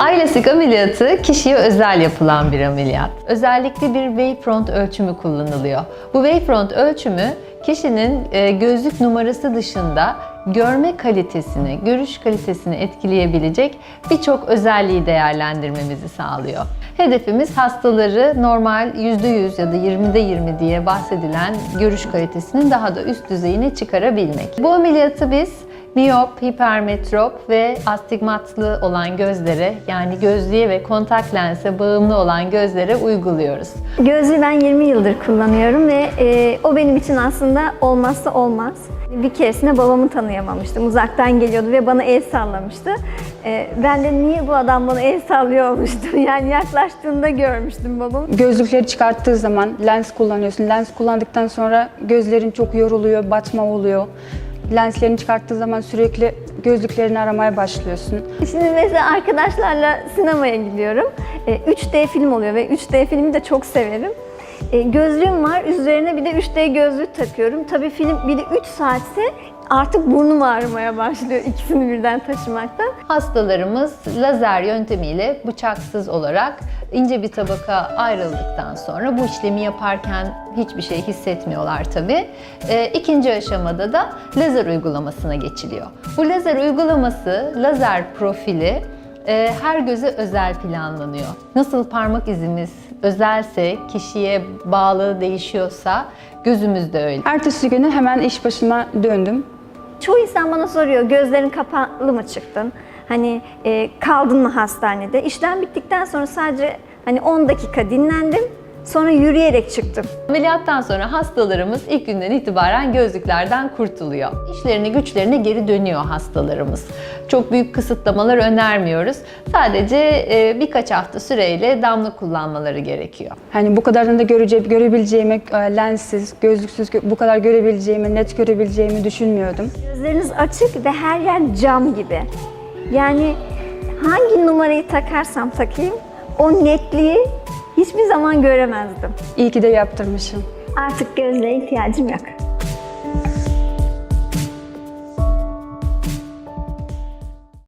Ailesik ameliyatı kişiye özel yapılan bir ameliyat. Özellikle bir wavefront ölçümü kullanılıyor. Bu wavefront ölçümü kişinin e, gözlük numarası dışında görme kalitesini, görüş kalitesini etkileyebilecek birçok özelliği değerlendirmemizi sağlıyor. Hedefimiz hastaları normal %100 ya da 20'de 20 diye bahsedilen görüş kalitesinin daha da üst düzeyine çıkarabilmek. Bu ameliyatı biz miyop, hipermetrop ve astigmatlı olan gözlere yani gözlüğe ve kontak lense bağımlı olan gözlere uyguluyoruz. Gözlüğü ben 20 yıldır kullanıyorum ve e, o benim için aslında olmazsa olmaz. Bir keresinde babamı tanıyamamıştım. Uzaktan geliyordu ve bana el sallamıştı. E, ben de niye bu adam bana el sallıyor olmuştum. Yani yaklaştığında görmüştüm babamı. Gözlükleri çıkarttığı zaman lens kullanıyorsun. Lens kullandıktan sonra gözlerin çok yoruluyor, batma oluyor. Lenslerini çıkarttığı zaman sürekli gözlüklerini aramaya başlıyorsun. Şimdi mesela arkadaşlarla sinemaya gidiyorum. E, 3D film oluyor ve 3D filmi de çok severim. E, gözlüğüm var, üzerine bir de 3D gözlük takıyorum. Tabii film bir de 3 saatse artık burnum ağrımaya başlıyor ikisini birden taşımaktan. Hastalarımız lazer yöntemiyle bıçaksız olarak ince bir tabaka ayrıldıktan sonra bu işlemi yaparken hiçbir şey hissetmiyorlar tabii. Ee, ikinci aşamada da lazer uygulamasına geçiliyor. Bu lazer uygulaması, lazer profili e, her göze özel planlanıyor. Nasıl parmak izimiz özelse, kişiye bağlı değişiyorsa gözümüz de öyle. Ertesi günü hemen iş başıma döndüm. Çoğu insan bana soruyor, gözlerin kapalı mı çıktın? Hani e, kaldın mı hastanede? İşlem bittikten sonra sadece hani 10 dakika dinlendim. Sonra yürüyerek çıktım. Ameliyattan sonra hastalarımız ilk günden itibaren gözlüklerden kurtuluyor. İşlerine güçlerine geri dönüyor hastalarımız. Çok büyük kısıtlamalar önermiyoruz. Sadece e, birkaç hafta süreyle damla kullanmaları gerekiyor. Hani bu kadarını da görece, görebileceğimi, e, lenssiz, gözlüksüz gö- bu kadar görebileceğimi, net görebileceğimi düşünmüyordum. Gözleriniz açık ve her yer cam gibi. Yani hangi numarayı takarsam takayım o netliği hiçbir zaman göremezdim. İyi ki de yaptırmışım. Artık gözlüğe ihtiyacım yok.